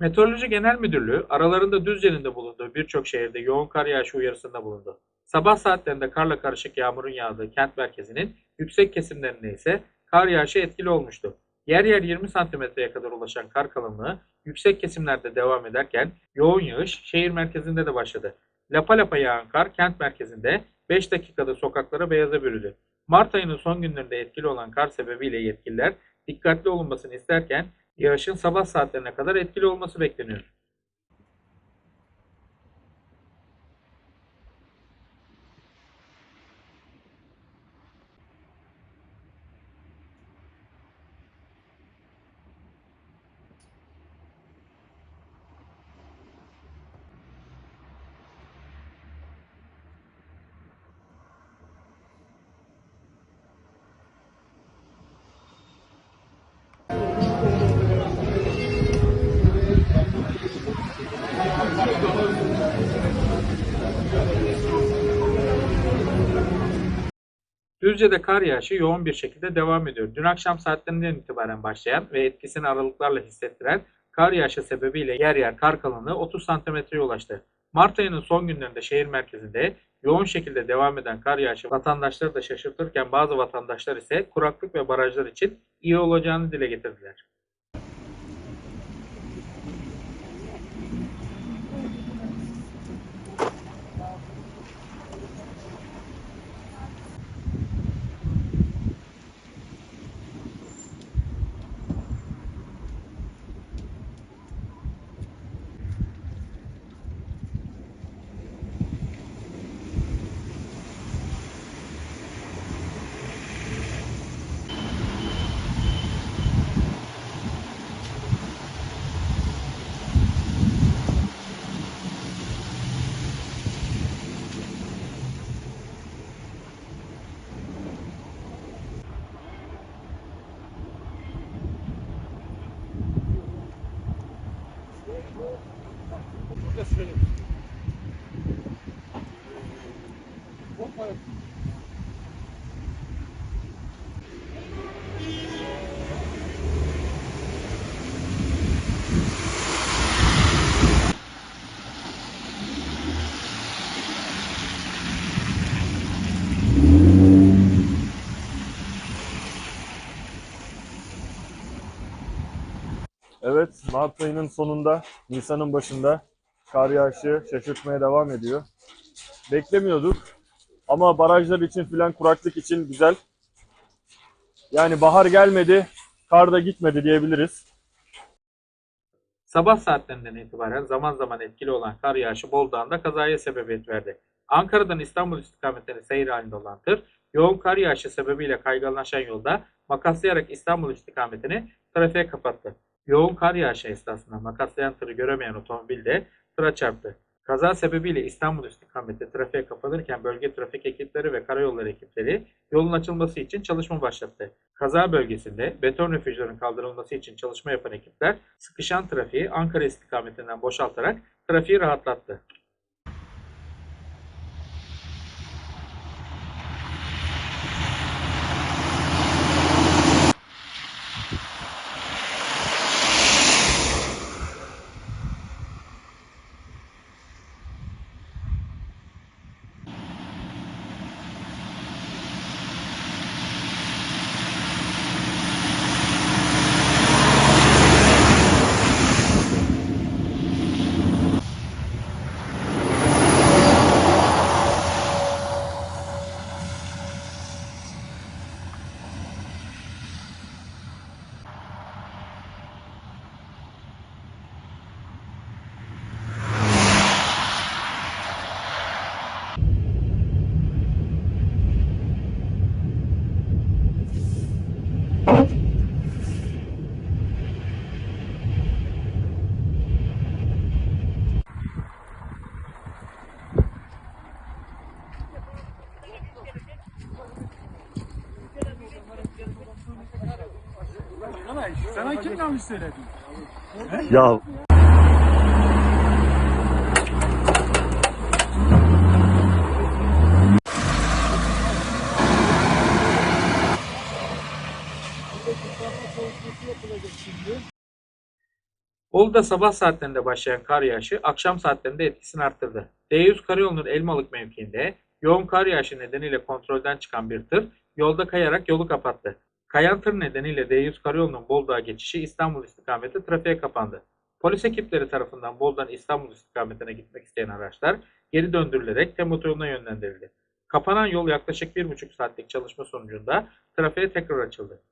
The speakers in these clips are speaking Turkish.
Meteoroloji Genel Müdürlüğü aralarında Düzce'nin de bulunduğu birçok şehirde yoğun kar yağışı uyarısında bulundu. Sabah saatlerinde karla karışık yağmurun yağdığı kent merkezinin yüksek kesimlerinde ise kar yağışı etkili olmuştu. Yer yer 20 santimetreye kadar ulaşan kar kalınlığı yüksek kesimlerde devam ederken yoğun yağış şehir merkezinde de başladı. Lapa lapa yağan kar kent merkezinde 5 dakikada sokaklara beyaza bürüdü. Mart ayının son günlerinde etkili olan kar sebebiyle yetkililer dikkatli olunmasını isterken yağışın sabah saatlerine kadar etkili olması bekleniyor. Düzce'de kar yağışı yoğun bir şekilde devam ediyor. Dün akşam saatlerinden itibaren başlayan ve etkisini aralıklarla hissettiren kar yağışı sebebiyle yer yer kar kalınlığı 30 santimetreye ulaştı. Mart ayının son günlerinde şehir merkezinde yoğun şekilde devam eden kar yağışı vatandaşları da şaşırtırken bazı vatandaşlar ise kuraklık ve barajlar için iyi olacağını dile getirdiler. Evet, Mart ayının sonunda, Nisan'ın başında kar yağışı şaşırtmaya devam ediyor. Beklemiyorduk ama barajlar için filan kuraklık için güzel. Yani bahar gelmedi, kar da gitmedi diyebiliriz. Sabah saatlerinden itibaren zaman zaman etkili olan kar yağışı Bolu kazaya sebebiyet verdi. Ankara'dan İstanbul istikametine seyir halinde olan tır, yoğun kar yağışı sebebiyle kayganlaşan yolda makaslayarak İstanbul istikametini trafiğe kapattı. Yoğun kar yağışı esnasında makaslayan tırı göremeyen otomobil de tıra çarptı. Kaza sebebiyle İstanbul istikameti trafiğe kapanırken bölge trafik ekipleri ve karayolları ekipleri yolun açılması için çalışma başlattı. Kaza bölgesinde beton refüjlerin kaldırılması için çalışma yapan ekipler sıkışan trafiği Ankara istikametinden boşaltarak trafiği rahatlattı. Yanlış söyledi? Ya Bolu'da sabah saatlerinde başlayan kar yağışı akşam saatlerinde etkisini arttırdı. D100 karayolunun Elmalık mevkiinde yoğun kar yağışı nedeniyle kontrolden çıkan bir tır yolda kayarak yolu kapattı. Kayan tır nedeniyle D100 karayolunun Bolu'da geçişi İstanbul istikameti trafiğe kapandı. Polis ekipleri tarafından Bolu'dan İstanbul istikametine gitmek isteyen araçlar geri döndürülerek tem otoyoluna yönlendirildi. Kapanan yol yaklaşık 1,5 saatlik çalışma sonucunda trafiğe tekrar açıldı.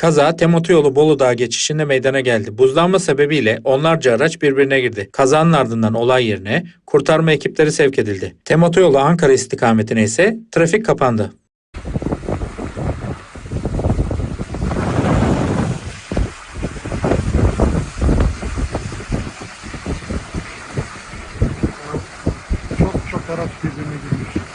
Kaza tem otoyolu Bolu Dağı geçişinde meydana geldi. Buzlanma sebebiyle onlarca araç birbirine girdi. Kazanın ardından olay yerine kurtarma ekipleri sevk edildi. Tem otoyolu Ankara istikametine ise trafik kapandı. Çok çok araç birbirine girmiş.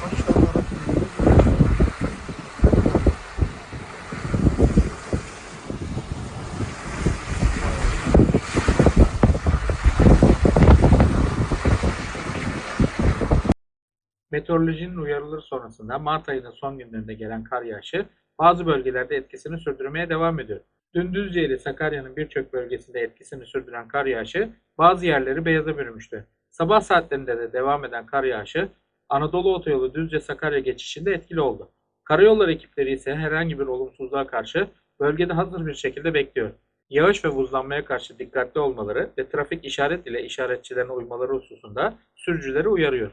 Kaç tane araç birbirine Meteorolojinin uyarıları sonrasında Mart ayının son günlerinde gelen kar yağışı bazı bölgelerde etkisini sürdürmeye devam ediyor. Dün Düzce ile Sakarya'nın birçok bölgesinde etkisini sürdüren kar yağışı bazı yerleri beyaza bürümüştü. Sabah saatlerinde de devam eden kar yağışı Anadolu Otoyolu Düzce-Sakarya geçişinde etkili oldu. Karayolları ekipleri ise herhangi bir olumsuzluğa karşı bölgede hazır bir şekilde bekliyor. Yağış ve buzlanmaya karşı dikkatli olmaları ve trafik işaret ile işaretçilerine uymaları hususunda sürücüleri uyarıyor.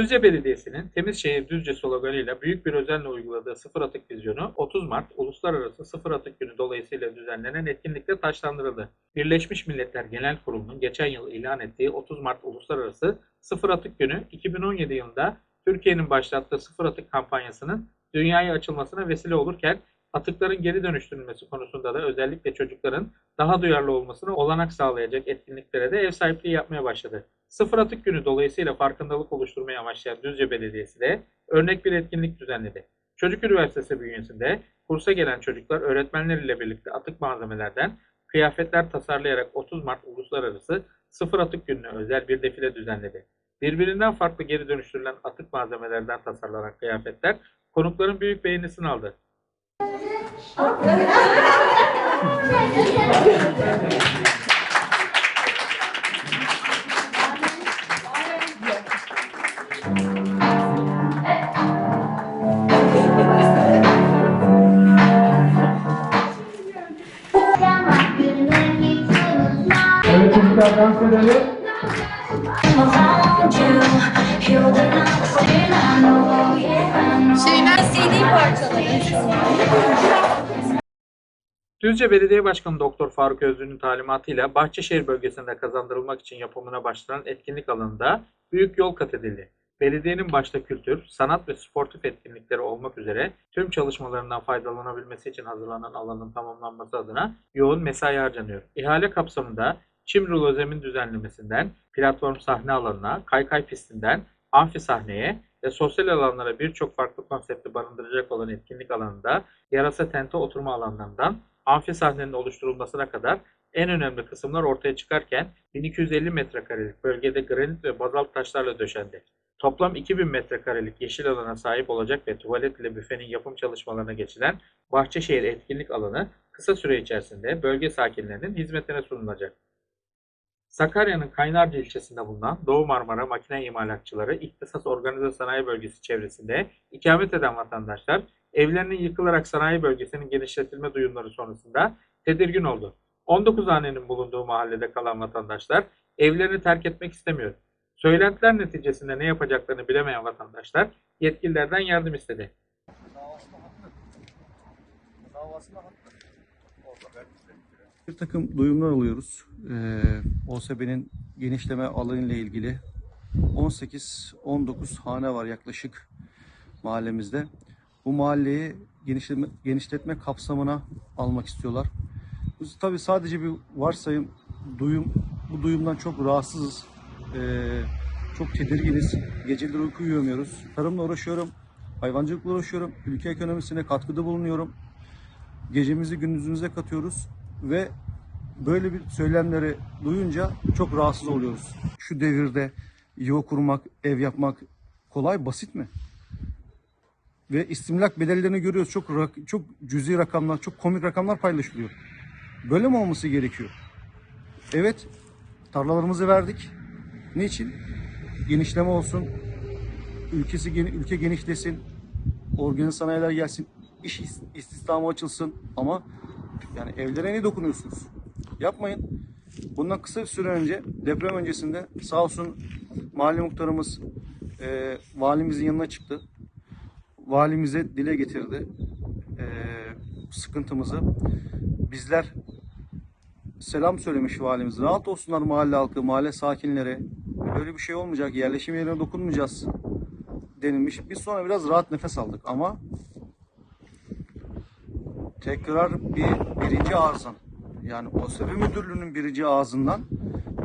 Düzce Belediyesi'nin Temiz Şehir Düzce sloganıyla büyük bir özenle uyguladığı sıfır atık vizyonu 30 Mart Uluslararası Sıfır Atık Günü dolayısıyla düzenlenen etkinlikle taşlandırıldı. Birleşmiş Milletler Genel Kurulu'nun geçen yıl ilan ettiği 30 Mart Uluslararası Sıfır Atık Günü 2017 yılında Türkiye'nin başlattığı sıfır atık kampanyasının dünyaya açılmasına vesile olurken atıkların geri dönüştürülmesi konusunda da özellikle çocukların daha duyarlı olmasına olanak sağlayacak etkinliklere de ev sahipliği yapmaya başladı. Sıfır Atık Günü dolayısıyla farkındalık oluşturmayı amaçlayan Düzce Belediyesi de örnek bir etkinlik düzenledi. Çocuk Üniversitesi bünyesinde kursa gelen çocuklar öğretmenleriyle birlikte atık malzemelerden kıyafetler tasarlayarak 30 Mart Uluslararası sıfır atık gününe özel bir defile düzenledi. Birbirinden farklı geri dönüştürülen atık malzemelerden tasarlanan kıyafetler konukların büyük beğenisini aldı. Evet çocuklar dans edelim. Şeyler CD parçaları. Düzce Belediye Başkanı Doktor Faruk Özlü'nün talimatıyla Bahçeşehir bölgesinde kazandırılmak için yapımına başlanan etkinlik alanında büyük yol kat edildi. Belediyenin başta kültür, sanat ve sportif etkinlikleri olmak üzere tüm çalışmalarından faydalanabilmesi için hazırlanan alanın tamamlanması adına yoğun mesai harcanıyor. İhale kapsamında çim rulo zemin düzenlemesinden platform sahne alanına, kaykay pistinden amfi sahneye ve sosyal alanlara birçok farklı konsepti barındıracak olan etkinlik alanında yarasa tente oturma alanlarından amfi sahnenin oluşturulmasına kadar en önemli kısımlar ortaya çıkarken 1250 metrekarelik bölgede granit ve bazalt taşlarla döşendi. Toplam 2000 metrekarelik yeşil alana sahip olacak ve tuvalet ile büfenin yapım çalışmalarına geçilen Bahçeşehir etkinlik alanı kısa süre içerisinde bölge sakinlerinin hizmetine sunulacak. Sakarya'nın Kaynarca ilçesinde bulunan Doğu Marmara Makine İmalatçıları İhtisas Organize Sanayi Bölgesi çevresinde ikamet eden vatandaşlar evlerinin yıkılarak sanayi bölgesinin genişletilme duyumları sonrasında tedirgin oldu. 19 hanenin bulunduğu mahallede kalan vatandaşlar evlerini terk etmek istemiyor. Söylentiler neticesinde ne yapacaklarını bilemeyen vatandaşlar yetkililerden yardım istedi. Bir takım duyumlar alıyoruz. Ee, OSB'nin genişleme alanı ile ilgili 18-19 hane var yaklaşık mahallemizde. Bu mahalleyi genişleme, genişletme kapsamına almak istiyorlar. Biz tabii sadece bir varsayım, duyum, bu duyumdan çok rahatsızız. Ee, çok tedirginiz. Geceleri uyku uyuyamıyoruz. Tarımla uğraşıyorum, hayvancılıkla uğraşıyorum, ülke ekonomisine katkıda bulunuyorum. Gecemizi gündüzümüze katıyoruz ve böyle bir söylemleri duyunca çok rahatsız oluyoruz. Şu devirde yuva kurmak, ev yapmak kolay, basit mi? Ve istimlak bedellerini görüyoruz. Çok çok cüzi rakamlar, çok komik rakamlar paylaşılıyor. Böyle mi olması gerekiyor? Evet, tarlalarımızı verdik. Niçin? Genişleme olsun, ülkesi ülke genişlesin, organize sanayiler gelsin, iş is- istihdamı açılsın ama yani evlere ne dokunuyorsunuz? Yapmayın. Bundan kısa bir süre önce deprem öncesinde sağ olsun mahalle muhtarımız e, valimizin yanına çıktı. Valimize dile getirdi e, sıkıntımızı. Bizler selam söylemiş valimiz. Rahat olsunlar mahalle halkı, mahalle sakinleri. Böyle bir şey olmayacak. Yerleşim yerine dokunmayacağız denilmiş. Biz sonra biraz rahat nefes aldık ama tekrar bir birinci ağızdan yani OSB müdürlüğünün birinci ağzından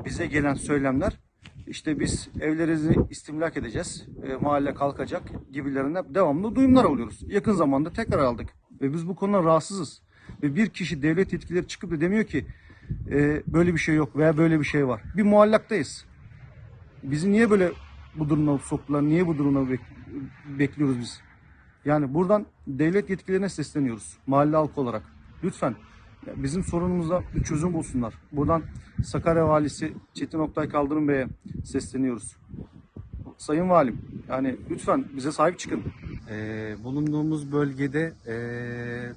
bize gelen söylemler işte biz evlerinizi istimlak edeceğiz, e, mahalle kalkacak gibilerine devamlı duyumlar alıyoruz. Yakın zamanda tekrar aldık ve biz bu konuda rahatsızız. Ve bir kişi devlet yetkileri çıkıp da demiyor ki e, böyle bir şey yok veya böyle bir şey var. Bir muallaktayız. Bizi niye böyle bu duruma soktular, niye bu duruma bek- bekliyoruz biz? Yani buradan devlet yetkililerine sesleniyoruz mahalle halkı olarak. Lütfen bizim sorunumuza bir çözüm bulsunlar. Buradan Sakarya Valisi Çetin Oktay Kaldırım Bey'e sesleniyoruz. Sayın Valim yani lütfen bize sahip çıkın. Ee, bulunduğumuz bölgede ee,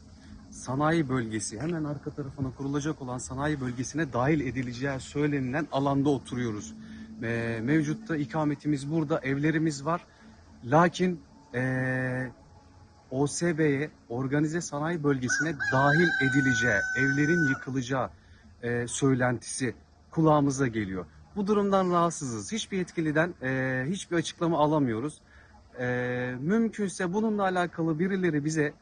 sanayi bölgesi hemen arka tarafına kurulacak olan sanayi bölgesine dahil edileceği söylenilen alanda oturuyoruz. Ee, mevcutta ikametimiz burada, evlerimiz var. Lakin ee, OSB'ye, organize sanayi bölgesine dahil edileceği, evlerin yıkılacağı ee, söylentisi kulağımıza geliyor. Bu durumdan rahatsızız. Hiçbir yetkiliden ee, hiçbir açıklama alamıyoruz. Ee, mümkünse bununla alakalı birileri bize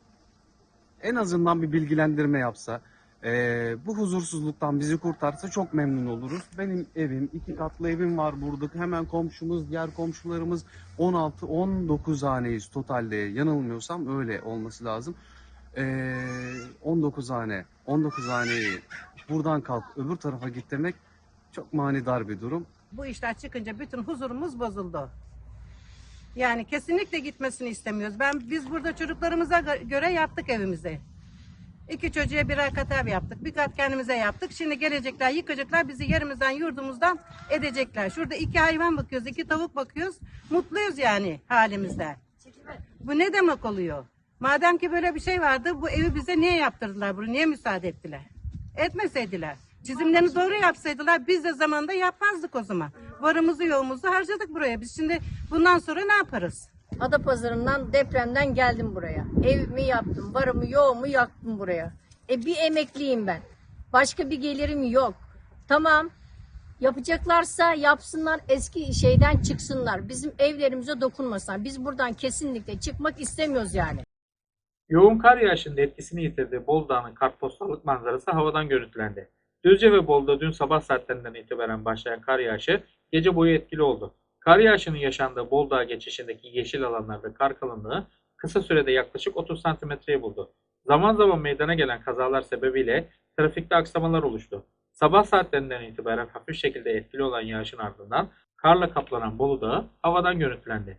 en azından bir bilgilendirme yapsa, ee, bu huzursuzluktan bizi kurtarsa çok memnun oluruz. Benim evim, iki katlı evim var burada. Hemen komşumuz, diğer komşularımız 16-19 haneyiz totalde. Yanılmıyorsam öyle olması lazım. Ee, 19 hane, 19 haneyi buradan kalk öbür tarafa git demek çok manidar bir durum. Bu işler çıkınca bütün huzurumuz bozuldu. Yani kesinlikle gitmesini istemiyoruz. Ben biz burada çocuklarımıza gö- göre yaptık evimizi. İki çocuğa birer kat ev yaptık. Bir kat kendimize yaptık. Şimdi gelecekler, yıkacaklar. Bizi yerimizden, yurdumuzdan edecekler. Şurada iki hayvan bakıyoruz, iki tavuk bakıyoruz. Mutluyuz yani halimizde. Bu ne demek oluyor? Madem ki böyle bir şey vardı, bu evi bize niye yaptırdılar bunu? Niye müsaade ettiler? Etmeseydiler. Çizimlerini doğru yapsaydılar biz de zamanda yapmazdık o zaman. Varımızı yoğumuzu harcadık buraya. Biz şimdi bundan sonra ne yaparız? Adapazarı'ndan depremden geldim buraya. Evimi yaptım, varımı yoğumu yaktım buraya. E bir emekliyim ben. Başka bir gelirim yok. Tamam. Yapacaklarsa yapsınlar eski şeyden çıksınlar. Bizim evlerimize dokunmasınlar. Biz buradan kesinlikle çıkmak istemiyoruz yani. Yoğun kar yağışının etkisini yitirdiği Bolu kartpostallık manzarası havadan görüntülendi. Düzce ve Bolu'da dün sabah saatlerinden itibaren başlayan kar yağışı gece boyu etkili oldu. Kar yağışının yaşandığı Bolu Dağı geçişindeki yeşil alanlarda kar kalınlığı kısa sürede yaklaşık 30 santimetreyi buldu. Zaman zaman meydana gelen kazalar sebebiyle trafikte aksamalar oluştu. Sabah saatlerinden itibaren hafif şekilde etkili olan yağışın ardından karla kaplanan Bolu Dağı havadan görüntülendi.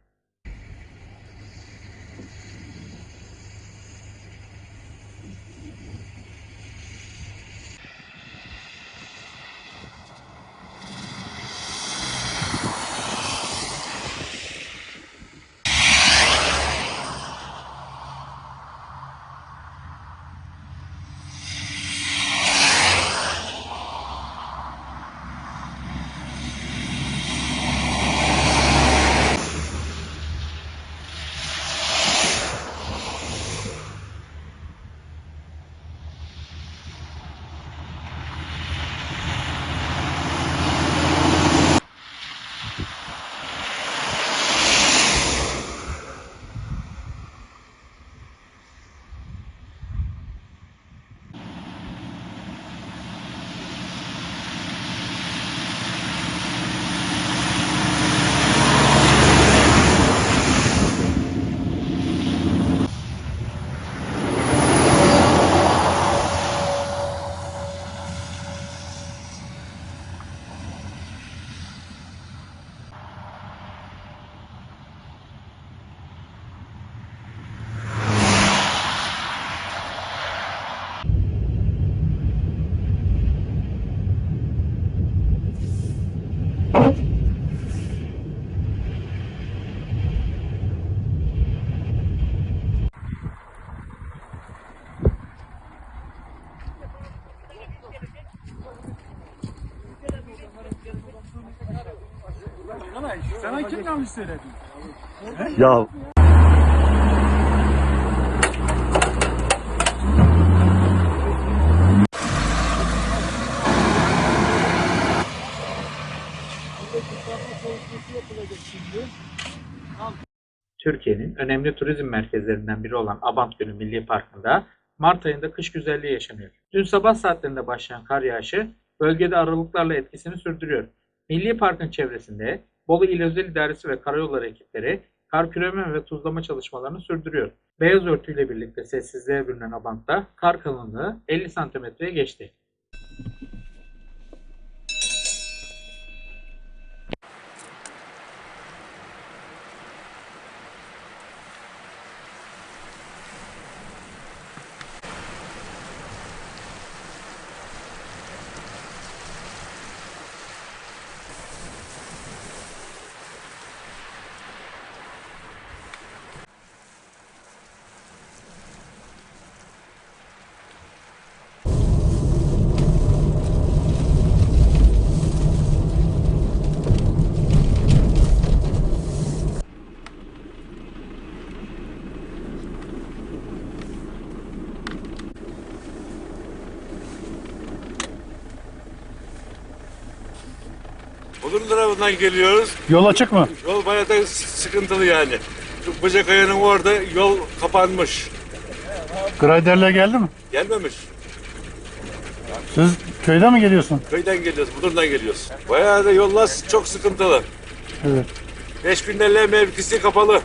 Ya Türkiye'nin önemli turizm merkezlerinden biri olan Abant Gölü Milli Parkı'nda Mart ayında kış güzelliği yaşanıyor. Dün sabah saatlerinde başlayan kar yağışı bölgede aralıklarla etkisini sürdürüyor. Milli Park'ın çevresinde Bolu İl Özel İdaresi ve Karayolları ekipleri kar küreme ve tuzlama çalışmalarını sürdürüyor. Beyaz örtüyle birlikte sessizliğe bürünen Abant'ta kar kalınlığı 50 santimetreye geçti. Tarafından geliyoruz. Yol açık mı? Yol bayağı da sıkıntılı yani. Şu Bıcakaya'nın orada yol kapanmış. Graderle geldi mi? Gelmemiş. Siz köyden mi geliyorsun? Köyden geliyoruz, Budur'dan geliyoruz. Bayağı da yollar çok sıkıntılı. Evet. 5000'lerle mevkisi kapalı.